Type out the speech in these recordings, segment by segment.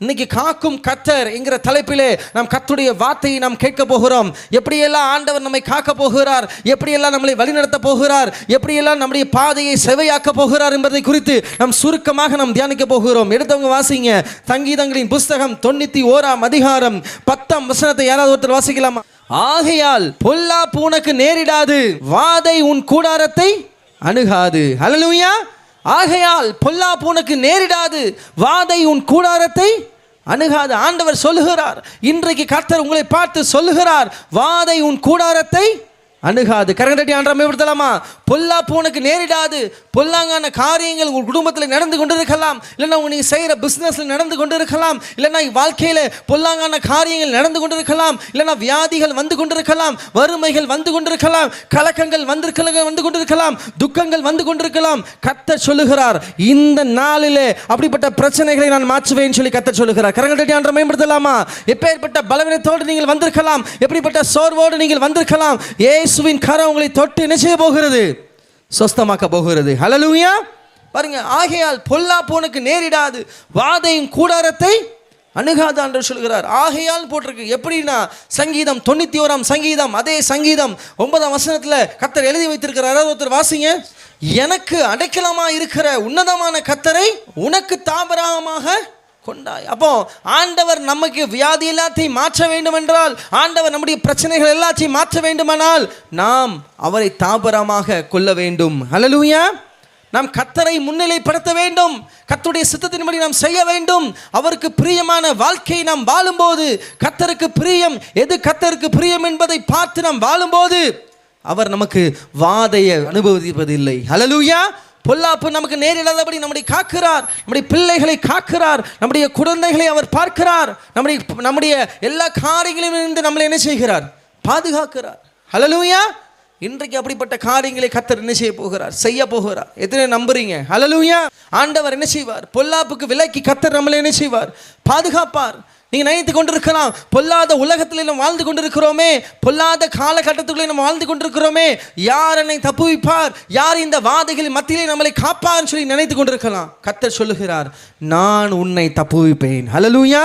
இன்னைக்கு காக்கும் கத்தர் என்கிற தலைப்பிலே நாம் கத்துடைய வார்த்தையை நாம் கேட்க போகிறோம். எப்படியெல்லாம் ஆண்டவர் நம்மை காக்க போகிறார்? எப்படியெல்லாம் நம்மளை வழிநடத்த போகிறார்? எப்படியெல்லாம் நம்முடைய பாதையை செவையாக்க போகிறார் என்பதை குறித்து நாம் சுருக்கமாக நாம் தியானிக்க போகிறோம். எடுத்தவங்க வாசிங்க. சங்கீதங்களின் புஸ்தகம் தொண்ணூத்தி ஓராம் அதிகாரம் பத்தாம் வசனத்தை யாராவது ஒருத்தர் வாசிக்கலாமா? ஆகையால் பொல்லா பூனக்கு நேரிடாது. வாதை உன் கூடாரத்தை அணுகாது. ஹalleluya ஆகையால் பொல்லாப்பு உனக்கு நேரிடாது. வாதை உன் கூடாரத்தை அணுகாது. ஆண்டவர் சொல்லுகிறார். இன்றைக்கு கர்த்தர் உங்களை பார்த்து சொல்லுகிறார். வாதை உன் கூடாரத்தை அணுகாது. கரங்கட்டி ஆண்டமே விடுத்தலாமா பொல்லாப்பு உனக்கு நேரிடாது. பொல்லாங்கான காரியங்கள் உங்கள் குடும்பத்தில் நடந்து கொண்டிருக்கலாம். இல்லைன்னா உங்க நீங்கள் செய்கிற பிஸ்னஸில் நடந்து கொண்டிருக்கலாம். இல்லைன்னா வாழ்க்கையில் பொல்லாங்கான காரியங்கள் நடந்து கொண்டிருக்கலாம். இல்லைன்னா வியாதிகள் வந்து கொண்டிருக்கலாம். வறுமைகள் வந்து கொண்டிருக்கலாம். கலக்கங்கள் வந்திருக்கலாம் வந்து கொண்டிருக்கலாம். துக்கங்கள் வந்து கொண்டிருக்கலாம். கத்த சொல்லுகிறார் இந்த நாளிலே அப்படிப்பட்ட பிரச்சனைகளை நான் மாற்றுவேன் சொல்லி கத்த சொல்லுகிறார். கரங்கட்டி ஆண்டை மேம்படுத்தலாமா? எப்பேற்பட்ட பலவீனத்தோடு நீங்கள் வந்திருக்கலாம். எப்படிப்பட்ட சோர்வோடு நீங்கள் வந்திருக்கலாம். இயேசுவின் கரம் உங்களை தொட்டு என்ன செய்ய போகிறது? சொஸ்தமாக்க போகிறது. ஹலலூயா பாருங்க ஆகையால் பொல்லா போனுக்கு நேரிடாது. வாதையின் கூடாரத்தை அணுகாது என்று சொல்கிறார். ஆகையால் போட்டிருக்கு. எப்படின்னா சங்கீதம் தொண்ணூத்தி ஓராம் சங்கீதம் அதே சங்கீதம் ஒன்பதாம் வசனத்துல கத்தர் எழுதி வைத்திருக்கிறார். ஒருத்தர் வாசிங்க. எனக்கு அடைக்கலமா இருக்கிற உன்னதமான கத்தரை உனக்கு தாபராமாக கொண்டாய். அப்போ ஆண்டவர் நமக்கு வியாதி எல்லாத்தையும் மாற்ற வேண்டும் என்றால் ஆண்டவர் நம்முடைய பிரச்சனைகள் எல்லாத்தையும் மாற்ற வேண்டுமானால் நாம் அவரை தாபரமாக கொள்ள வேண்டும். அலலூயா நாம் கத்தரை முன்னிலைப்படுத்த வேண்டும். கத்துடைய சித்தத்தின்படி நாம் செய்ய வேண்டும். அவருக்கு பிரியமான வாழ்க்கையை நாம் வாழும்போது கத்தருக்கு பிரியம் எது கத்தருக்கு பிரியம் என்பதை பார்த்து நாம் வாழும்போது அவர் நமக்கு வாதையை அனுபவிப்பதில்லை. ஹalleluya பொல்லாப்பு நமக்கு நேரிடாதபடி நம்முடைய காக்கிறார் நம்முடைய பிள்ளைகளை காக்கிறார் நம்முடைய குழந்தைகளை அவர் பார்க்கிறார் நம்முடைய நம்முடைய எல்லா காரியங்களிலும் இருந்து நம்மளை என்ன செய்கிறார்? பாதுகாக்கிறார். ஹலலூயா இன்றைக்கு அப்படிப்பட்ட காரியங்களை கத்தர் என்ன செய்ய போகிறார்? செய்ய போகிறார். எத்தனை நம்புறீங்க? ஹலலூயா ஆண்டவர் என்ன செய்வார்? பொல்லாப்புக்கு விலக்கி கத்தர் நம்மளை என்ன செய்வார்? பாதுகாப்பார். நீங்கள் நினைத்து கொண்டிருக்கலாம் பொல்லாத உலகத்தில் நம்ம வாழ்ந்து கொண்டிருக்கிறோமே பொல்லாத காலகட்டத்துக்குள்ளே நம்ம வாழ்ந்து கொண்டிருக்கிறோமே யார் என்னை தப்புவிப்பார் யார் இந்த வாதைகளின் மத்தியிலே நம்மளை காப்பார்னு சொல்லி நினைத்து கொண்டிருக்கலாம். கத்தர் சொல்லுகிறார் நான் உன்னை தப்புவிப்பேன். ஹலலூயா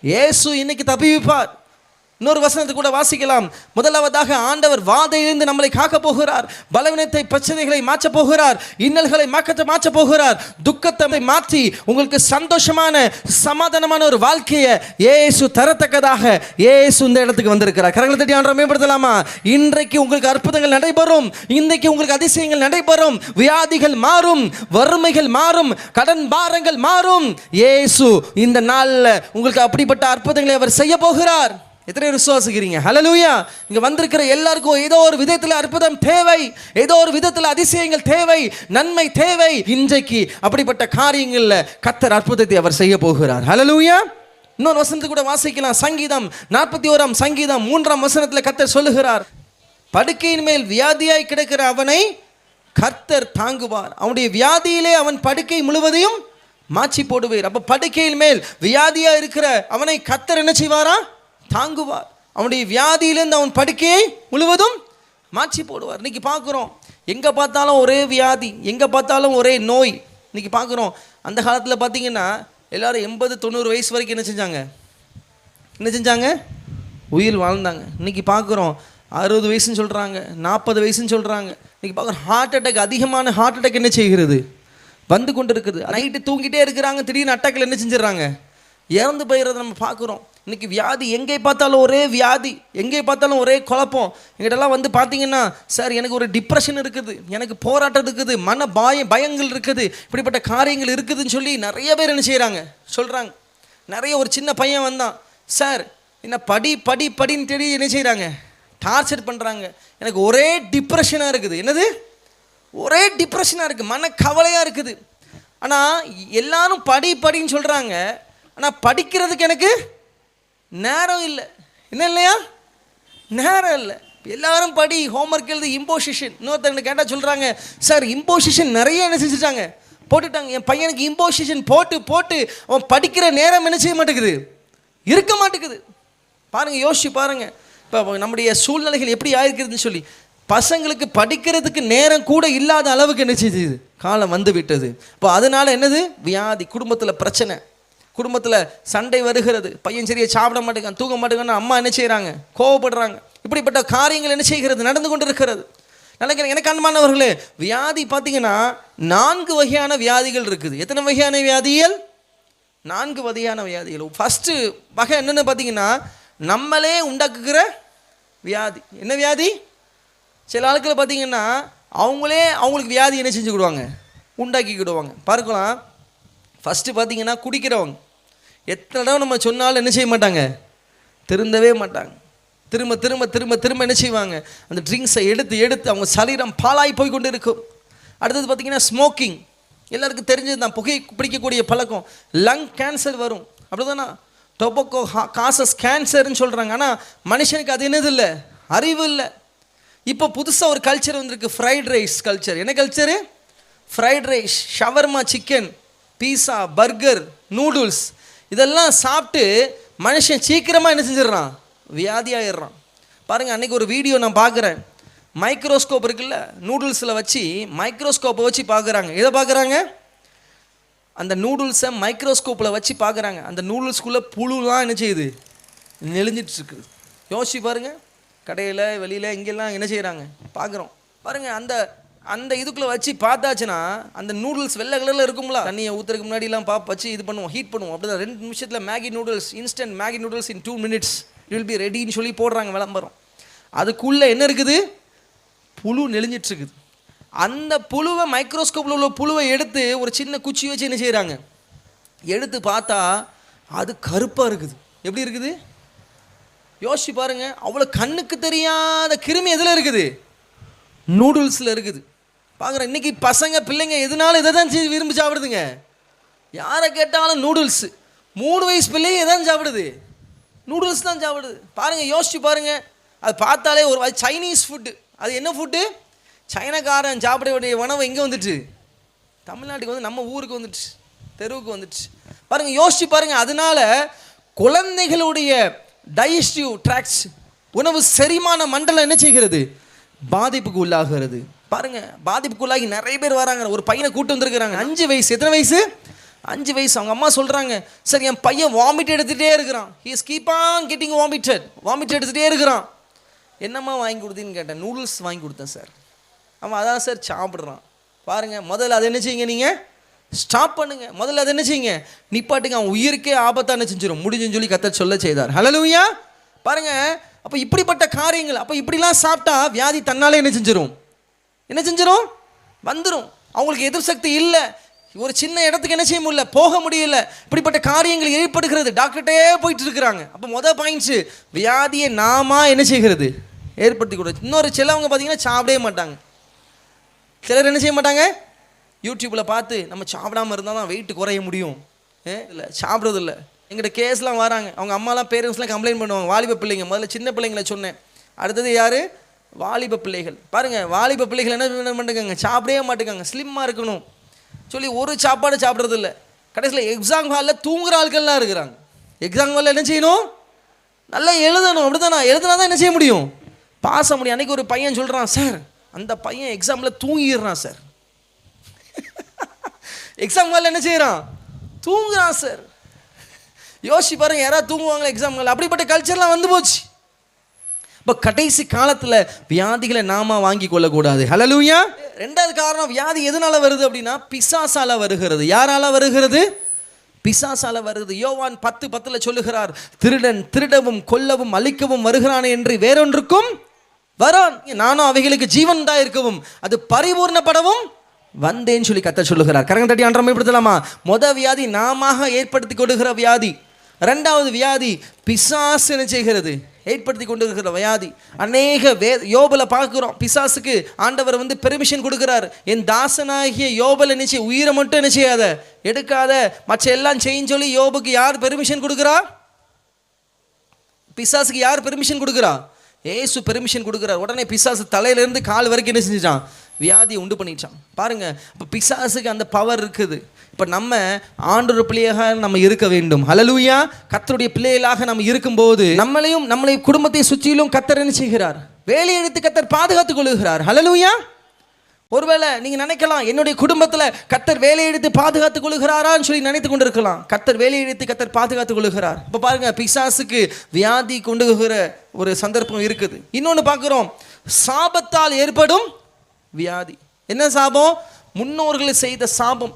இயேசு இன்னைக்கு தப்புவிப்பார். இன்னொரு வசனத்தை கூட வாசிக்கலாம். முதலாவதாக ஆண்டவர் வாதையிலிருந்து நம்மளை காக்க போகிறார். பலவீனத்தை பிரச்சனைகளை மாற்ற போகிறார். இன்னல்களை மாக்கத்தை மாற்ற போகிறார். துக்கத்தை மாற்றி உங்களுக்கு சந்தோஷமான சமாதானமான ஒரு வாழ்க்கையை ஏசு தரத்தக்கதாக ஏசு இந்த இடத்துக்கு வந்திருக்கிறார். கரங்களை தட்டி ஆண்டவரை மேம்படுத்தலாமா? இன்றைக்கு உங்களுக்கு அற்புதங்கள் நடைபெறும். இன்றைக்கு உங்களுக்கு அதிசயங்கள் நடைபெறும். வியாதிகள் மாறும். வறுமைகள் மாறும். கடன் பாரங்கள் மாறும். ஏசு இந்த நாளில் உங்களுக்கு அப்படிப்பட்ட அற்புதங்களை அவர் செய்ய போகிறார். எத்தனை விசுவாசிக்கிறீங்க? ஹலலூயா இங்க வந்திருக்கிற எல்லாருக்கும் ஏதோ ஒரு விதத்தில் அற்புதம் தேவை ஏதோ ஒரு விதத்தில் அதிசயங்கள் தேவை நன்மை தேவை. இன்றைக்கு அப்படிப்பட்ட காரியங்கள்ல கத்தர் அற்புதத்தை அவர் செய்ய போகிறார். ஹலலூயா இன்னொரு வசனத்தை கூட வாசிக்கலாம். சங்கீதம் நாற்பத்தி ஓராம் சங்கீதம் மூன்றாம் வசனத்தில் கத்தர் சொல்லுகிறார். படுக்கையின் மேல் வியாதியாய் கிடக்கிற அவனை கர்த்தர் தாங்குவார். அவனுடைய வியாதியிலே அவன் படுக்கை முழுவதையும் மாச்சி போடுவார். அப்ப படுக்கையின் மேல் வியாதியா இருக்கிற அவனை கத்தர் என்ன செய்வாரா? தாங்குவார். அவனுடைய வியாதியிலிருந்து அவன் படுக்கையை முழுவதும் மாற்றி போடுவார். இன்றைக்கி பார்க்குறோம் எங்கே பார்த்தாலும் ஒரே வியாதி எங்கே பார்த்தாலும் ஒரே நோய். இன்றைக்கி பார்க்குறோம் அந்த காலத்தில் பார்த்தீங்கன்னா எல்லோரும் எண்பது தொண்ணூறு வயசு வரைக்கும் என்ன செஞ்சாங்க? என்ன செஞ்சாங்க? உயிர் வாழ்ந்தாங்க. இன்னைக்கு பார்க்குறோம் அறுபது வயசுன்னு சொல்கிறாங்க நாற்பது வயசுன்னு சொல்கிறாங்க இன்றைக்கி பார்க்குறோம் ஹார்ட் அட்டாக் அதிகமான ஹார்ட் அட்டாக் என்ன செய்கிறது? வந்து கொண்டு இருக்குது நைட்டு தூங்கிட்டே இருக்கிறாங்க திடீர்னு அட்டாக்கில் என்ன செஞ்சிடறாங்க? இறந்து போயிடுறத நம்ம பார்க்குறோம். இன்னைக்கு வியாதி எங்கே பார்த்தாலும் ஒரே வியாதி எங்கே பார்த்தாலும் ஒரே குழப்பம். எங்கிட்டலாம் வந்து பார்த்தீங்கன்னா சார் எனக்கு ஒரு டிப்ரெஷன் இருக்குது எனக்கு போராட்டம் இருக்குது மன பாய பயங்கள் இருக்குது இப்படிப்பட்ட காரியங்கள் இருக்குதுன்னு சொல்லி நிறைய பேர் என்ன செய்கிறாங்க சொல்கிறாங்க நிறைய ஒரு சின்ன பையன் வந்தான். சார் என்ன படி படி படின்னு தேடி என்ன செய்கிறாங்க டார்ச்சர் பண்ணுறாங்க எனக்கு ஒரே டிப்ரெஷனாக இருக்குது. என்னது? ஒரே டிப்ரெஷனாக இருக்குது. மன கவலையாக இருக்குது. ஆனால் எல்லாரும் படி படின்னு சொல்கிறாங்க ஆனால் படிக்கிறதுக்கு எனக்கு நேரம் இல்லை. என்ன இல்லையா? நேரம் இல்லை. எல்லாரும் படி ஹோம்ஒர்க் எழுது இம்போசிஷன் இன்னொருத்தங்க கேட்டால் சொல்கிறாங்க சார் இம்போசிஷன் நிறைய என்ன செஞ்சுட்டாங்க? போட்டுட்டாங்க. என் பையனுக்கு இம்போசிஷன் போட்டு போட்டு அவன் படிக்கிற நேரம் என்ன செய்ய மாட்டேங்குது? இருக்க மாட்டேங்குது. பாருங்கள் யோசிச்சு பாருங்கள் இப்போ நம்முடைய சூழ்நிலைகள் எப்படி ஆயிருக்குதுன்னு சொல்லி பசங்களுக்கு படிக்கிறதுக்கு நேரம் கூட இல்லாத அளவுக்கு என்ன செய்யுது? காலம் வந்து விட்டது. இப்போ அதனால் என்னது? வியாதி குடும்பத்தில் பிரச்சனை. குடும்பத்தில் சண்டை வருகிறது. பையன் சரியா சாப்பிட மாட்டேங்கான் தூங்க மாட்டேங்கன்னு அம்மா என்ன செய்கிறாங்க கோவப்படுறாங்க. இப்படிப்பட்ட காரியங்கள் என்ன செய்கிறது? நடந்து கொண்டு இருக்கிறது நினைக்கிறேன் எனக்கு அன்பானவர்களே வியாதி பார்த்தீங்கன்னா நான்கு வகையான வியாதிகள் இருக்குது. எத்தனை வகையான வியாதிகள்? நான்கு வகையான வியாதிகள். ஃபஸ்ட்டு வகை என்னென்னு பார்த்தீங்கன்னா நம்மளே உண்டாக்குகிற வியாதி. என்ன வியாதி? சில ஆட்கள் பார்த்தீங்கன்னா அவங்களே அவங்களுக்கு வியாதி என்ன செஞ்சுக்கிடுவாங்க உண்டாக்கிக்கிடுவாங்க பார்க்கலாம். ஃபஸ்ட்டு பார்த்தீங்கன்னா குடிக்கிறவங்க. எத்தனை தடவை நம்ம சொன்னாலும் என்ன செய்ய மாட்டாங்க? திருந்தவே மாட்டாங்க. திரும்ப திரும்ப திரும்ப திரும்ப என்ன செய்வாங்க? அந்த ட்ரிங்க்ஸை எடுத்து எடுத்து அவங்க சரீரம் பாலாய் போய் கொண்டு இருக்கும் அடுத்தது பார்த்திங்கன்னா ஸ்மோக்கிங் எல்லாருக்கும் தெரிஞ்சது தான் புகை பிடிக்கக்கூடிய பழக்கம். லங் கேன்சர் வரும். அப்படிதானா? டொபக்கோ காசஸ் கேன்சர்னு சொல்கிறாங்க ஆனால் மனுஷனுக்கு அது என்னது இல்லை? அறிவு இல்லை. இப்போ புதுசாக ஒரு கல்ச்சர் வந்திருக்கு. ஃப்ரைட் ரைஸ் கல்ச்சர் என்ன culture fried rice shawarma chicken pizza burger noodles இதெல்லாம் சாப்பிட்டு மனுஷன் சீக்கிரமாக என்ன செஞ்சிடுறான்? வியாதியாயிடுறான். பாருங்கள் அன்றைக்கி ஒரு வீடியோ நான் பார்க்குறேன். மைக்ரோஸ்கோப் இருக்குல்ல நூடுல்ஸில் வச்சு மைக்ரோஸ்கோப்பை வச்சு பார்க்குறாங்க. எதை பார்க்குறாங்க? அந்த நூடுல்ஸை மைக்ரோஸ்கோப்பில் வச்சு பார்க்குறாங்க. அந்த நூடுல்ஸ்குள்ளே புழுலாம் என்ன செய்யுது? நெளிஞ்சிட்டுருக்கு யோசிச்சு பாருங்கள் கடையில் வெளியில் இங்கெல்லாம் என்ன செய்கிறாங்க பார்க்குறோம். பாருங்கள் அந்த அந்த இதுக்குள்ளே வச்சு பார்த்தாச்சுன்னா அந்த நூடுல்ஸ் வெள்ளை கலரில் இருக்கும்ல தண்ணியை ஊற்றுறதுக்கு முன்னாடிலாம் பாப் வச்சு இது பண்ணுவோம் ஹீட் பண்ணுவோம். அப்படி தான் ரெண்டு நிமிஷத்தில் Maggi noodles instant Maggi noodles in two minutes will be ரெடின்னு சொல்லி போடுறாங்க விளம்பரம். அதுக்குள்ளே என்ன இருக்குது? புழு நெளிஞ்சிட்ருக்குது. அந்த புழுவை மைக்ரோஸ்கோப்பில் உள்ள புழுவை எடுத்து ஒரு சின்ன குச்சி வச்சு என்ன செய்கிறாங்க எடுத்து பார்த்தா அது கருப்பாக இருக்குது. எப்படி இருக்குது? யோசிச்சு பாருங்கள் அவ்வளோ கண்ணுக்கு தெரியாத கிருமி எதில் இருக்குது? நூடுல்ஸில் இருக்குது. பார்க்குறேன் இன்றைக்கி பசங்க பிள்ளைங்க எதனாலும் இதை தான் செஞ்சு விரும்பி சாப்பிடுதுங்க. யாரை கேட்டாலும் நூடுல்ஸ் மூணு வயசு பிள்ளைங்க எதான் சாப்பிடுது. நூடுல்ஸ் தான் சாப்பிடுது. பாருங்கள் யோசிச்சு பாருங்கள் அது பார்த்தாலே ஒரு அது சைனீஸ் ஃபுட்டு அது என்ன ஃபுட்டு சைனாக்காரன் சாப்பிட வேண்டிய உணவு எங்கே வந்துட்டு? தமிழ்நாட்டுக்கு வந்து நம்ம ஊருக்கு வந்துட்டு தெருவுக்கு வந்துட்டு. பாருங்கள் யோசிச்சு பாருங்கள் அதனால குழந்தைகளுடைய டைஜஸ்டிவ் ட்ராக்ஸ் உணவு செரிமான மண்டலம் என்ன செய்கிறது? பாதிப்புக்கு உள்ளாகிறது. பாருங்க பாதிப்புக்குள்ளாகி நிறைய பேர் வராங்க. ஒரு பையனை கூட்டு வந்திருக்கிறாங்க. அஞ்சு வயசு. எத்தனை வயசு? அஞ்சு வயசு. அவங்க அம்மா சொல்கிறாங்க சார் என் பையன் வாமிட் எடுத்துகிட்டே இருக்கிறான். He's keep on getting vomited vomit எடுத்துகிட்டே இருக்கிறான். என்னம்மா வாங்கி கொடுத்தீன்னு கேட்டேன். நூடுல்ஸ் வாங்கி கொடுத்தேன் சார். அவன் அதான் சார் சாப்பிட்றான். பாருங்கள் முதல்ல அதை என்ன செய்யுங்க நீங்கள் ஸ்டாப் பண்ணுங்க. முதல்ல அதை என்ன செய்யுங்க? நிப்பாட்டுங்க. அவன் உயிருக்கே ஆபத்தான செஞ்சிடும் முடிஞ்சுன்னு சொல்லி கத்த சொல்ல செய்தார். ஹலலுயா பாருங்கள் அப்போ இப்படிப்பட்ட காரியங்கள் அப்போ இப்படிலாம் சாப்பிட்டா வியாதி தன்னாலே என்ன செஞ்சிடும் என்ன செஞ்சிடும் வந்துடும் அவங்களுக்கு எதிர் சக்தி இல்லை. ஒரு சின்ன இடத்துக்கு என்ன செய்ய முடியல? போக முடியல. இப்படிப்பட்ட காரியங்கள் ஏற்படுகிறது. டாக்டர்கிட்டே போயிட்டு இருக்கிறாங்க. அப்போ மொதல் பாயிண்ட்ஸு வியாதியை நாம என்ன செய்கிறது? ஏற்படுத்தி கொடுத்து இன்னொரு சிலவங்க பார்த்தீங்கன்னா சாப்பிடவே மாட்டாங்க. சிலர் என்ன செய்ய மாட்டாங்க? யூடியூப்பில் பார்த்து நம்ம சாப்பிடாம இருந்தால் தான் வெயிட் குறைய முடியும். ஏ இல்லை சாப்பிட்றது இல்லை. எங்கிட்ட கேஸ்லாம் வராங்க. அவங்க அம்மாலாம் பேரண்ட்ஸ்லாம் கம்ப்ளைண்ட் பண்ணுவாங்க. வாலிப பிள்ளைங்க. முதல்ல சின்ன பிள்ளைங்களை சொன்னேன். அடுத்தது யார்? வாலிப பிள்ளைகள். பாருங்கள் வாலிப பிள்ளைகள் என்ன பண்ணுறாங்க சாப்பிடவே மாட்டேங்காங்க. ஸ்லிம்மாக இருக்கணும். சொல்லி ஒரு சாப்பாடு சாப்பிட்றது இல்லை. கடைசியில் எக்ஸாம் ஹாலில் தூங்குற ஆட்கள்லாம் இருக்கிறாங்க. எக்ஸாம் ஹாலில் என்ன செய்யணும்? நல்லா எழுதணும். அப்படி தானே எழுதுனா தான் என்ன செய்ய முடியும்? பாச முடியும். அன்றைக்கி ஒரு பையன் சொல்கிறான் சார் அந்த பையன் எக்ஸாமில் தூங்கிடுறான் சார். எக்ஸாம் ஹாலில் என்ன செய்கிறான் தூங்குறான் சார். யோசிச்சு பாருங்கள் யாராவது தூங்குவாங்களா எக்ஸாம் ஹாலில் அப்படிப்பட்ட கல்ச்சர்லாம் வந்து போச்சு. இப்போ கடைசி காலத்தில் வியாதிகளை நாம வாங்கி கொள்ளக்கூடாது. ஹலலூயா ரெண்டாவது காரணம் வியாதி எதனால வருது அப்படின்னா பிசாசால வருகிறது. யாரால வருகிறது? பிசாசால வருது யோவான் பத்து பத்துல சொல்லுகிறார் திருடன் திருடவும் கொல்லவும் அழிக்கவும் வருகிறான் என்று வேறொன்றுக்கும் வரான். நானும் அவைகளுக்கு ஜீவன் தான் இருக்கவும் அது பரிபூர்ணப்படவும் வந்தேன்னு சொல்லி கத்த சொல்லுகிறார். கரங்க தட்டி ஆண்டரம் மொத வியாதி நாம ஏற்படுத்தி கொடுக்கிற வியாதி. ரெண்டாவது வியாதி பிசாசு என்ன செய்கிறது. ஏற்படுத்தி கொண்டு இருக்கிற வியாதி. அநேக வே யோபலை பார்க்குறோம். பிசாசுக்கு ஆண்டவர் வந்து பெர்மிஷன் கொடுக்குறார். என் தாசனாகிய யோபல நிச்சய உயிரை மட்டும் என்ன செய்யாத? எடுக்காத. மற்ற எல்லாம் செய்யும் சொல்லி யோபுக்கு யார் பெர்மிஷன் கொடுக்குறா? பிசாசுக்கு யார் பெர்மிஷன் கொடுக்குறா? ஏசு பெர்மிஷன் கொடுக்குறார். உடனே பிசாசு தலையிலேருந்து கால் வரைக்கும் என்ன செஞ்சிட்டான்? வியாதியை உண்டு பண்ணிட்டான். பாருங்க இப்போ பிசாசுக்கு அந்த பவர் இருக்குது. இப்போ நம்ம ஆண்டொரு பிள்ளையாக நம்ம இருக்க வேண்டும். ஹலலூயா கத்தருடைய பிள்ளைகளாக நம்ம இருக்கும்போது நம்மளையும் நம்மளை குடும்பத்தை சுற்றிலும் கத்தர் என்ன செய்கிறார்? வேலை எடுத்து கத்தர் பாதுகாத்துக் கொள்ளுகிறார் ஹலலூயா ஒருவேளை நீங்கள் நினைக்கலாம் என்னுடைய குடும்பத்தில் கத்தர் வேலையை எடுத்து பாதுகாத்துக் கொள்கிறாரான்னு சொல்லி நினைத்து கொண்டிருக்கலாம். கத்தர் வேலையை எடுத்து கத்தர் பாதுகாத்துக் கொள்கிறார். இப்போ பாருங்க பிசாசுக்கு வியாதி கொண்டுகிற ஒரு சந்தர்ப்பம் இருக்குது. இன்னொன்று பார்க்குறோம் சாபத்தால் ஏற்படும் வியாதி. என்ன சாபம்? முன்னோர்கள் செய்த சாபம்.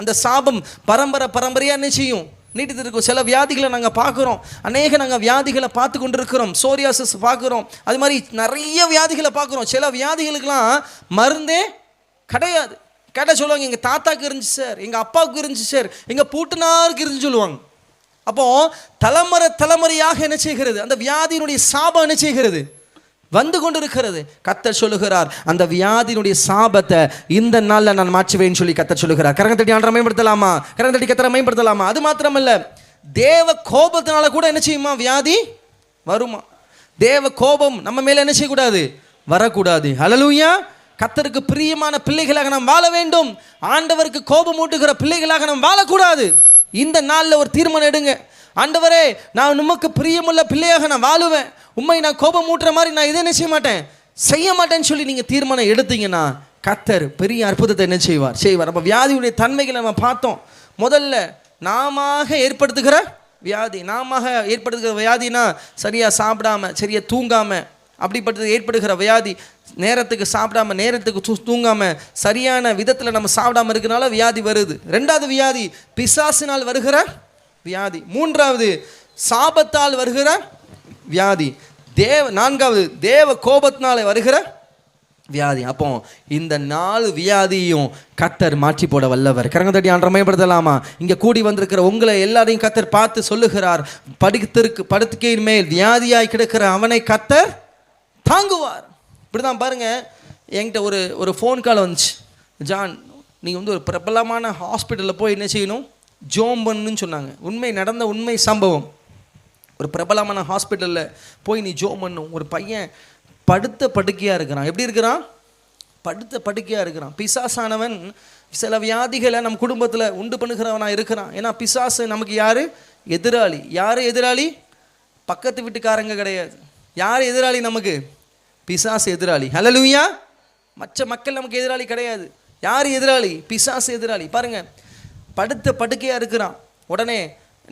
அந்த சாபம் பரம்பரை பரம்பரையாக என்ன செய்யும்? நீட்டித்து இருக்கும் சில வியாதிகளை நாங்கள் பார்க்குறோம். அநேக நாங்கள் வியாதிகளை பார்த்து கொண்டிருக்கிறோம். சோரியாசஸ் பார்க்குறோம். அது மாதிரி நிறைய வியாதிகளை பார்க்குறோம். சில வியாதிகளுக்கெல்லாம் மருந்தே கிடையாது. கேட்டால் சொல்லுவாங்க எங்கள் தாத்தாவுக்கு இருந்துச்சு சார். எங்கள் அப்பாவுக்கு இருந்துச்சு சார். எங்கள் பூட்டினாருக்கு இருந்துச்சு சொல்லுவாங்க. அப்போது தலைமுறை தலைமுறையாக என்ன செய்கிறது? அந்த வியாதியினுடைய சாபம் என்ன செய்கிறது? வந்து கொண்டிருக்கிறது. கத்த சொல்லுகிறார் அந்த வியாதியினுடைய சாபத்தை இந்த நாளில் நான் மாற்றுவேன்னு சொல்லி கத்த சொல்லுகிறார். கரங்கத்தடி ஆண்டரை மேம்படுத்தலாமா? கரங்கத்தடி கத்தரை மேம்படுத்தலாமா? அது மாத்திரமல்ல தேவ கோபத்தினால கூட என்ன செய்யுமா? வியாதி வருமா? தேவ கோபம் நம்ம மேலே என்ன செய்யக்கூடாது? வரக்கூடாது. ஹalleluya. கத்தருக்கு பிரியமான பிள்ளைகளாக நாம் வாழ வேண்டும். ஆண்டவருக்கு கோபம் ஊட்டுகிற பிள்ளைகளாக நாம் வாழக்கூடாது. இந்த நாளில் ஒரு தீர்மானம் எடுங்க. ஆண்டவரே நான் உமக்கு பிரியமுள்ள பிள்ளையாக நான் வாழுவேன். உண்மை நான் கோபம் ஊட்டுற மாதிரி நான் இதை என்ன செய்ய மாட்டேன்? செய்ய மாட்டேன்னு சொல்லி நீங்கள் தீர்மானம் எடுத்தீங்கன்னா கத்தர் பெரிய அற்புதத்தை என்ன செய்வார்? செய்வார். அப்போ வியாதியுடைய தன்மைகளை நம்ம பார்த்தோம். முதல்ல நாம ஏற்படுத்துகிற வியாதி. நாம ஏற்படுத்துகிற வியாதினா சரியாக சாப்பிடாம சரியாக தூங்காம அப்படிப்பட்டது ஏற்படுகிற வியாதி. நேரத்துக்கு சாப்பிடாம நேரத்துக்கு தூ தூங்காம சரியான விதத்தில் நம்ம சாப்பிடாம இருக்கிறனால வியாதி வருது. ரெண்டாவது வியாதி பிசாசினால் வருகிற வியாதி. மூன்றாவது சாபத்தால் வருகிற வியாதி. தேவ நான்காவது தேவ கோபத்தினால வருகிற வியாதி. அப்போ இந்த நாலு வியாதியும் கத்தர் மாற்றி போட வல்லவர். கரங்க தட்டி ஆண்டரை மேம்படுத்தலாமா? இங்கே கூடி வந்திருக்கிற உங்களை எல்லாரையும் கத்தர் பார்த்து சொல்லுகிறார். படுத்திருக்கு படுத்துக்கையின் மேல் வியாதியாய் கிடக்கிற அவனை கத்தர் தாங்குவார். இப்படி தான் பாருங்க என்கிட்ட ஒரு ஒரு ஃபோன் கால் வந்துச்சு. ஜான் நீங்கள் வந்து ஒரு பிரபலமான ஹாஸ்பிட்டலில் போய் என்ன செய்யணும்? ஜோம் பண்ணுன்னு சொன்னாங்க. உண்மை நடந்த உண்மை சம்பவம். ஒரு பிரபலமான ஹாஸ்பிட்டலில் போய் நீ ஜோம் பண்ணும் ஒரு பையன் படுத்த படுக்கையாக இருக்கிறான். எப்படி இருக்கிறான்? படுத்த படுக்கையாக இருக்கிறான். பிசாசானவன் சில வியாதிகளை நம்ம குடும்பத்தில் உண்டு பண்ணுகிறவனாக இருக்கிறான். ஏன்னா பிசாசு நமக்கு யார்? எதிராளி. யார் எதிராளி? பக்கத்து வீட்டுக்காரங்க கிடையாது. யார் எதிராளி நமக்கு? பிசாசு எதிராளி. ஹலலுயா மற்ற மக்கள் நமக்கு எதிராளி கிடையாது. யார் எதிராளி? பிசாசு எதிராளி. பாருங்கள் படுத்த படுக்கையாக இருக்கிறான். உடனே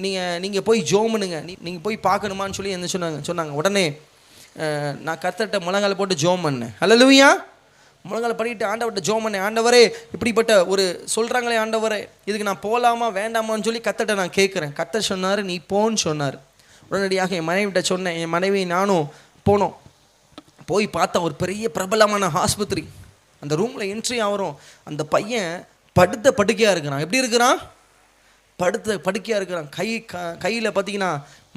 நீங்கள் நீங்கள் போய் ஜோமுனுங்க. நீ நீங்கள் போய் பார்க்கணுமான்னு சொல்லி என்ன சொன்னாங்க? சொன்னாங்க உடனே நான் கத்தட்ட முழங்கால போட்டு ஜோம் பண்ணேன். ஹலலுயா முழங்கால பண்ணிட்டு ஆண்டவர்கிட்ட ஜோம் பண்ணேன். ஆண்டவரே இப்படிப்பட்ட ஒரு சொல்கிறாங்களே ஆண்டவரே இதுக்கு நான் போகலாமா வேண்டாமான்னு சொல்லி கத்தட்ட நான் கேட்குறேன். கத்த சொன்னார் நீ போன்னு சொன்னார். உடனடியாக என் மனைவிட்ட சொன்னேன் என் மனைவி நானும் போனோம். போய் பார்த்தா ஒரு பெரிய பிரபலமான ஆஸ்பத்திரி. அந்த ரூமில் என்ட்ரி ஆகிறோம் அந்த பையன் படுத்த படுக்கையாக இருக்கிறான். எப்படி இருக்கிறான்? படுத்த படுக்கையாக இருக்கிறான். கை க கையில் பார்த்தீங்கன்னா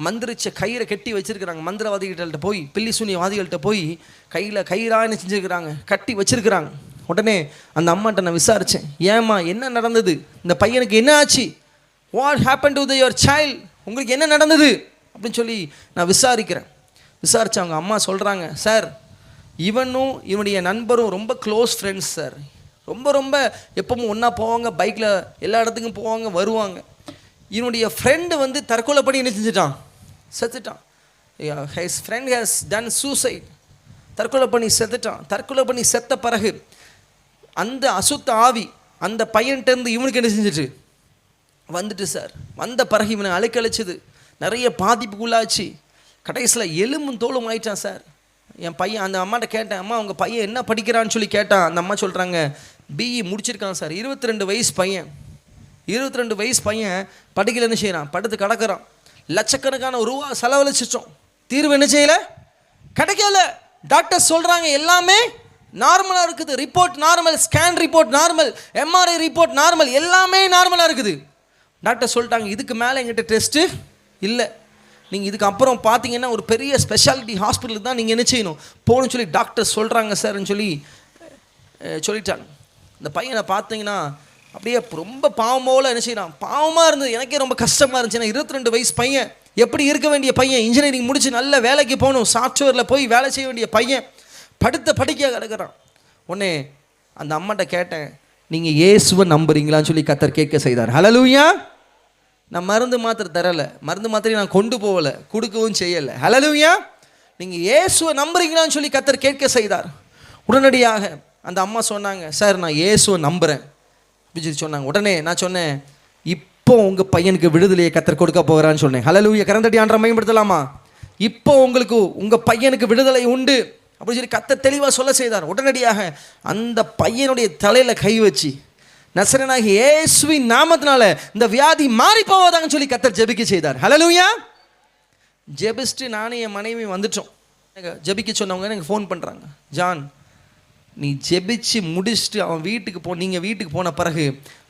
மந்திரிச்ச கயிறை கட்டி வச்சிருக்கிறாங்க. மந்திரவாதிகள்கிட்ட போய் பில்லி வாதிகள்கிட்ட போய் கையில் கயிறாக என்ன செஞ்சுருக்கிறாங்க. கட்டி வச்சிருக்கிறாங்க. உடனே அந்த அம்மாட்ட நான் விசாரித்தேன் ஏம்மா என்ன நடந்தது? இந்த பையனுக்கு என்ன ஆச்சு? What happen to the your child உங்களுக்கு என்ன நடந்தது? அப்படின்னு சொல்லி நான் விசாரிக்கிறேன். விசாரித்து அவங்க அம்மா சொல்கிறாங்க சார் இவனும் இவனுடைய நண்பரும் ரொம்ப க்ளோஸ் ஃப்ரெண்ட்ஸ் சார் ரொம்ப ரொம்ப எப்பவும் ஒன்றா போவாங்க பைக்கில் எல்லா இடத்துக்கும் போவாங்க வருவாங்க. இவனுடைய ஃப்ரெண்டு வந்து தற்கொலை பண்ணி என்ன செஞ்சுட்டான்? செத்துட்டான். His friend has done suicide தற்கொலை பண்ணி செத்துட்டான். தற்கொலை பண்ணி செத்த பிறகு அந்த அசுத்த ஆவி அந்த பையன்ட்டேருந்து இவனுக்கு என்ன செஞ்சுட்டு வந்துட்டு சார் வந்த பிறகு இவனை அலைக்கழிச்சது. நிறைய பாதிப்புக்குள்ளாச்சு. கடைசியில் எலும்பும் தோலும் ஆயிட்டான் சார் என் பையன் அந்த அம்மாட்ட கேட்டேன் அம்மா உங்கள் பையன் என்ன படிக்கிறான்னு சொல்லி கேட்டான். அந்த அம்மா சொல்கிறாங்க பிஇ முடிச்சிருக்கான் சார். இருபத்தி ரெண்டு வயசு பையன். இருபத்தி ரெண்டு வயசு பையன் படுக்கையில் என்ன செய்கிறான் படுத்து கிடக்குறான். லட்சக்கணக்கான ரூபா செலவழிச்சிட்டோம். தீர்வு என்ன செய்யலை? கிடைக்கல. டாக்டர் சொல்கிறாங்க எல்லாமே நார்மலாக இருக்குது. Report normal scan report normal MRI report normal எல்லாமே நார்மலாக இருக்குது. டாக்டர் சொல்லிட்டாங்க இதுக்கு மேலே எங்கிட்ட டெஸ்ட்டு இல்லை. நீங்கள் இதுக்கு அப்புறம் பார்த்தீங்கன்னா ஒரு பெரிய ஸ்பெஷாலிட்டி ஹாஸ்பிட்டலுக்கு தான் நீங்கள் என்ன செய்யணும்? போகணும்னு சொல்லி டாக்டர் சொல்கிறாங்க சார்னு சொல்லி சொல்லிட்டாங்க. இந்த பையனை பார்த்தீங்கன்னா அப்படியே ரொம்ப பாவம் போல என்ன செய்யறான்? பாவமாக இருந்தது. எனக்கே ரொம்ப கஷ்டமாக இருந்துச்சு. ஏன்னா இருபத்தி ரெண்டு வயசு பையன். எப்படி இருக்க வேண்டிய பையன்? இன்ஜினியரிங் முடிச்சு நல்ல வேலைக்கு போகணும். சாஃப்ட்வேரில் போய் வேலை செய்ய வேண்டிய பையன். படுத்த படிக்கையாக கிடக்கிறான். உடனே அந்த அம்மாட்ட கேட்டேன் நீங்கள் இயேசுவை நம்புறீங்களான்னு சொல்லி கத்தர் கேட்க செய்தார். ஹலலூயா நான் மருந்து மாத்திரை தரலை. மருந்து மாத்திரை நான் கொண்டு போகலை. கொடுக்கவும் செய்யலை. ஹலலூயா நீங்கள் இயேசுவை நம்புறீங்களான்னு சொல்லி கத்தர் கேட்க செய்தார். உடனடியாக அந்த அம்மா சொன்னாங்க சார் நான் இயேசுவை நம்புகிறேன் விஜய் சொன்னாங்க. உடனே நான் சொன்னேன் இப்போ உங்கள் பையனுக்கு விடுதலையை கத்தர் கொடுக்க போகிறான்னு சொன்னேன். ஹலலூய கரந்தடி ஆண்டரை மையப்படுத்தலாமா? இப்போ உங்களுக்கு உங்கள் பையனுக்கு விடுதலை உண்டு. அப்படின்னு சொல்லி கத்தர் தெளிவாக சொல்ல செய்தார். உடனடியாக அந்த பையனுடைய தலையில் கை வச்சு நசரனாகி ஏசுவி நாமத்தினால இந்த வியாதி மாறி போவாதாங்கன்னு சொல்லி கத்தர் ஜெபிக்க செய்தார். ஹலலூயா ஜெபிச்சுட்டு நானும் என் மனைவி வந்துட்டோம். எனக்கு ஜெபிக்க சொன்னவங்க எனக்கு ஃபோன் பண்ணுறாங்க ஜான் நீ ஜெபிச்சு முடிச்சுட்டு அவன் வீட்டுக்கு போ நீங்கள் வீட்டுக்கு போன பிறகு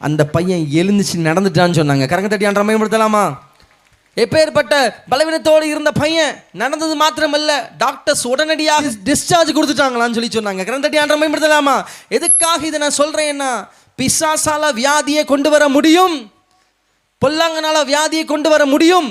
அந்த பையன் எழுந்துச்சு நடந்துட்டான்னு சொன்னாங்க. கரங்க தட்டியான் பயன்படுத்தலாமா எப்பேற்பட்ட பலவீனத்தோடு இருந்த பையன் நடந்தது மாத்திரமல்ல டாக்டர்ஸ் உடனடியாக டிஸ்சார்ஜ் கொடுத்துட்டாங்களான்னு சொல்லி சொன்னாங்க. கரங்க தட்டியான்ற பயன்படுத்தலாமா எதுக்காக இதை நான் சொல்கிறேன்னா பிசாசால வியாதியை கொண்டு வர முடியும் பொல்லாங்கனால வியாதியை கொண்டு வர முடியும்.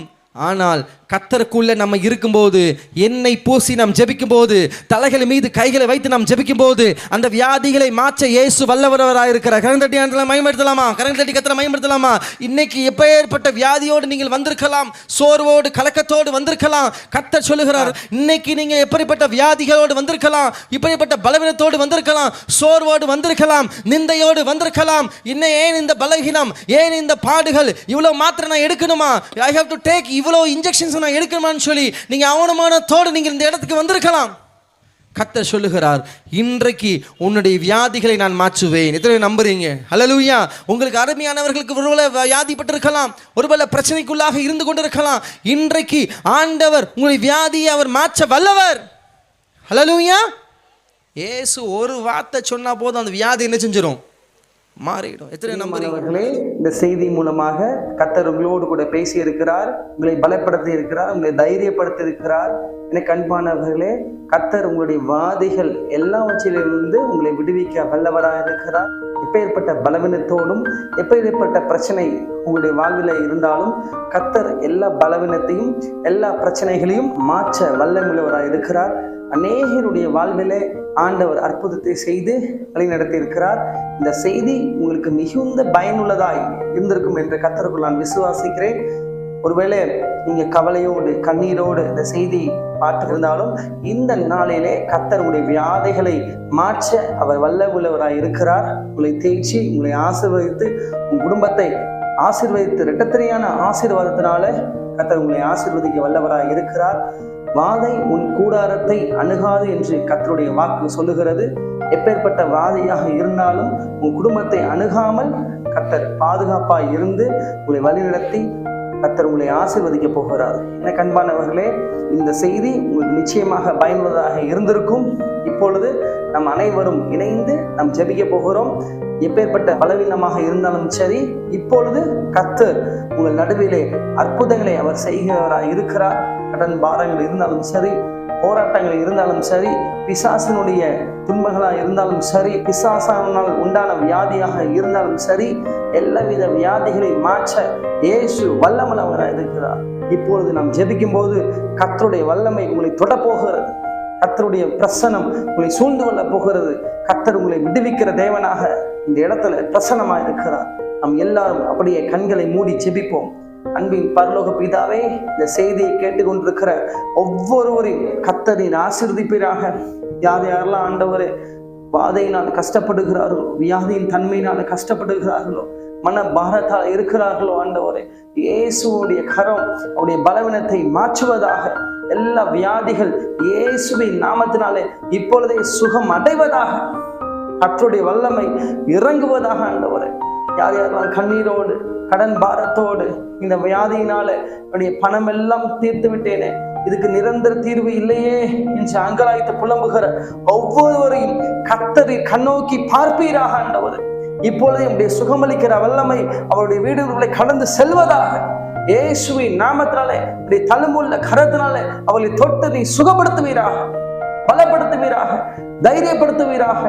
ஆனால் கத்தருக்குள்ள நம்ம இருக்கும்போது எண்ணெய் பூசி நாம் ஜெபிக்கும்போது தலைகள் மீது கைகளை வைத்து நாம் ஜெபிக்கும்போது அந்த வியாதிகளை மாற்ற இயேசு வல்லவரவராக இருக்கிறார் கரந்தட்டி ஆண்டல மயம்படுத்தலாமா கரந்தட்டி கத்திர மயம்படுத்தலாமா இன்னைக்கு எப்பேற்பட்ட வியாதியோடு நீங்கள் வந்திருக்கலாம் சோர்வோடு கலக்கத்தோடு வந்திருக்கலாம் கத்தர் சொல்லுகிறார் இன்னைக்கு நீங்கள் எப்படிப்பட்ட வியாதிகளோடு வந்திருக்கலாம் இப்படிப்பட்ட பலவீனத்தோடு வந்திருக்கலாம் சோர்வோடு வந்திருக்கலாம் நிந்தையோடு வந்திருக்கலாம் இன்னும் ஏன் இந்த பலகீனம் ஏன் இந்த பாடுகள் இவ்வளோ மாத்திரை நான் எடுக்கணுமா? ஐ ஹவ் டு டேக் இவ்வளோ இன்ஜெக்ஷன்ஸ் நான் எடுக்கணுமான்னு சொல்லி நீங்கள் அவமானத்தோடு நீங்கள் இந்த இடத்துக்கு வந்திருக்கலாம். கத்த சொல்லுகிறார் இன்றைக்கு உன்னுடைய வியாதிகளை நான் மாற்றுவேன். எத்தனை நம்புறீங்க? ஹலலூயா உங்களுக்கு அருமையானவர்களுக்கு ஒருவேளை வியாதிப்பட்டிருக்கலாம் ஒருவேளை பிரச்சனைக்குள்ளாக இருந்து கொண்டிருக்கலாம். இன்றைக்கு ஆண்டவர் உங்களுடைய வியாதியை அவர் மாற்ற வல்லவர். ஹலலூயா ஏசு ஒரு வார்த்தை சொன்னா போதும் அந்த வியாதி என்ன செஞ்சிடும் மாறிடும். எத்தனை நம்புறீங்க? மாணவர்களே இந்த செய்தி மூலமாக கத்தர் உங்களோடு கூட பேசி இருக்கிறார் உங்களை பலப்படுத்தி இருக்கிறார் உங்களை தைரியப்படுத்தி இருக்கிறார் எனக்கு அன்பானவர்களே கத்தர் உங்களுடைய வாதிகள் எல்லாவற்றிலிருந்து உங்களை விடுவிக்க வல்லவராக இருக்கிறார். எப்பேற்பட்ட பலவீனத்தோடும் எப்பேற்பட்ட பிரச்சனை உங்களுடைய வாழ்வில் இருந்தாலும் கத்தர் எல்லா பலவீனத்தையும் எல்லா பிரச்சனைகளையும் மாற்ற வல்லமுள்ளவராக இருக்கிறார். அநேகருடைய வாழ்விலே ஆண்டவர் அற்புதத்தை செய்து வழிநடத்தி இருக்கிறார். இந்த செய்தி உங்களுக்கு மிகுந்த பயனுள்ளதாய் இருந்திருக்கும் என்று கத்தருக்குள் நான் விசுவாசிக்கிறேன். ஒருவேளை நீங்க கவலையோடு கண்ணீரோடு இந்த செய்தி பார்த்திருந்தாலும் இந்த நாளிலே கத்தருடைய வியாதைகளை மாற்ற அவர் வல்ல உள்ளவராய் இருக்கிறார். உங்களை தேய்ச்சி உங்களை ஆசீர்வதித்து உங்க குடும்பத்தை ஆசீர்வதித்து இரட்டத்திரையான ஆசீர்வாதத்தினால கத்தர் உங்களை ஆசீர்வதிக்க வல்லவராய் இருக்கிறார். வாதை உன் கூடாரத்தை அணுகாது என்று கத்தருடைய வாக்கு சொல்லுகிறது. எப்பேற்பட்ட வாதையாக இருந்தாலும் உன் குடும்பத்தை அணுகாமல் கத்தர் பாதுகாப்பாக இருந்து உங்களை வழிநடத்தி கத்தர் உங்களை ஆசிர்வதிக்க போகிறார். என கண்பானவர்களே இந்த செய்தி உங்களுக்கு நிச்சயமாக பயனுள்ளதாக இருந்திருக்கும். இப்பொழுது நம் அனைவரும் இணைந்து நாம் ஜெபிக்க போகிறோம். எப்பேற்பட்ட பலவீனமாக இருந்தாலும் சரி இப்பொழுது கத்தர் உங்கள் நடுவிலே அற்புதங்களை அவர் செய்கிறவராக இருக்கிறார். கடன் பாரங்கள் இருந்தாலும் சரி போராட்டங்கள் இருந்தாலும் சரி பிசாசினுடைய துன்பங்களாக இருந்தாலும் சரி பிசாசானால் உண்டான வியாதியாக இருந்தாலும் சரி எல்லாவித வியாதிகளை மாற்ற இயேசு வல்லமலவராக இருக்கிறார். இப்பொழுது நாம் ஜெபிக்கும் போது கத்தருடைய வல்லமை உங்களை தொடப்போகிறது. கத்தருடைய பிரசனம் உங்களை சூழ்ந்து கொள்ள போகிறது. கத்தர் உங்களை விடுவிக்கிற தேவனாக இந்த இடத்துல பிரசனமாக இருக்கிறார் நாம் எல்லாரும் அப்படியே கண்களை மூடி ஜெபிப்போம். அன்பின் பரலோக பிதாவே இந்த செய்தியை கேட்டுக்கொண்டிருக்கிற ஒவ்வொருவரையும் கத்தரின் ஆசீர்வதிப்பீராக. யார் யாரெல்லாம் ஆண்டவரே வாதையினால் கஷ்டப்படுகிறார்களோ வியாதியின் தன்மையினால் கஷ்டப்படுகிறார்களோ மன பாரத்தால் இருக்கிறார்களோ ஆண்டவரே இயேசுடைய கரம் அவருடைய பலவீனத்தை மாற்றுவதாக எல்லா வியாதிகள் இயேசுவின் நாமத்தினாலே இப்பொழுதே சுகம் அடைவதாக கற்றுடைய வல்லமை இறங்குவதாக ஆண்டவரே. யார் யாரெல்லாம் கண்ணீரோடு கடன் பாரத்தோடு இந்த வியாதியினால என்னுடைய பணம் எல்லாம் தீர்த்து விட்டேனே. இதுக்கு நிரந்தர தீர்வு இல்லையே என்று அங்கலாய்த்து புலம்புகிற ஒவ்வொருவரையும் கத்தரி கண்ணோக்கி பார்ப்பீராக ஆண்டவர். இப்பொழுது என்னுடைய சுகமளிக்கிற வல்லமை அவருடைய வீடுகளை கடந்து செல்வதாக. இயேசுவின் நாமத்தினாலே தழும்புள்ள கரத்தினாலே அவளை தொட்டு நீ சுகப்படுத்துவீராக. பலப்படுத்துவீராக தைரியப்படுத்துவீராக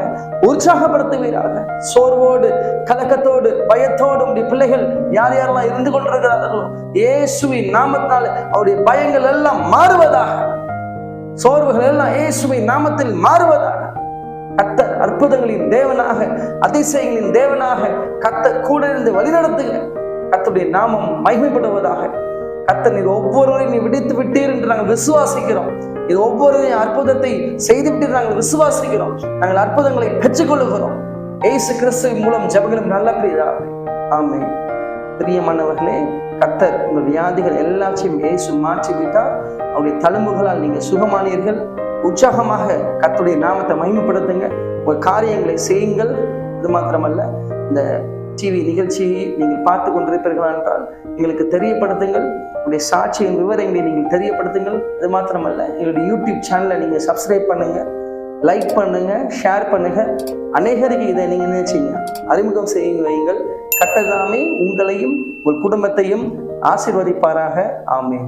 உற்சாகப்படுத்துவீராக. சோர்வோடு கலக்கத்தோடு பயத்தோடு உடைய பிள்ளைகள் யார் யாரெல்லாம் இருந்து கொண்டிருக்கிறார்களோ இயேசுவின் நாமத்தினால அவருடைய பயங்கள் எல்லாம் மாறுவதாக. சோர்வுகள் எல்லாம் இயேசுவின் நாமத்தில் மாறுவதாக. கத்த அற்புதங்களின் தேவனாக அதிசயங்களின் தேவனாக கத்த கூட இருந்து வழிநடத்துங்க கத்துடைய நாமம் மகிமைப்படுவதாக. கத்த நீர் ஒவ்வொருவரையும் நீ விடுத்து விட்டீர் என்று நாங்கள் விசுவாசிக்கிறோம். இது ஒவ்வொரு அற்புதத்தை செய்துவிட்டு நாங்கள் விசுவாசிக்கிறோம். நாங்கள் அற்புதங்களை பெற்றுக்கொள்ளுகிறோம். ஏசு கிறிஸ்து மூலம் ஜபங்களும் நல்ல பிரியாவே ஆமே பிரியமானவர்களே கத்தர் உங்கள் வியாதிகள் எல்லாத்தையும் ஏசு மாற்றி விட்டார் அவருடைய தழும்புகளால் நீங்கள் சுகமானீர்கள். உற்சாகமாக கத்துடைய நாமத்தை மகிமைப்படுத்துங்க. உங்கள் காரியங்களை செய்யுங்கள். இது மாத்திரமல்ல இந்த டிவி நிகழ்ச்சியை நீங்கள் பார்த்து கொண்டிருப்பீர்களா என்றால் எங்களுக்கு தெரியப்படுத்துங்கள். உங்களுடைய சாட்சியின் விவரங்களை நீங்கள் தெரியப்படுத்துங்கள். அது மாத்திரமல்ல எங்களுடைய யூடியூப் சேனலை நீங்கள் சப்ஸ்கிரைப் பண்ணுங்கள் லைக் பண்ணுங்கள் ஷேர் பண்ணுங்கள் அநேகருக்கு இதை நீங்கள் நினைச்சிங்க. அறிமுகம் செய்யுங்க வையுங்கள். கத்ததாமே உங்களையும் உங்கள் குடும்பத்தையும் ஆசிர்வதிப்பாராக. ஆமேன்.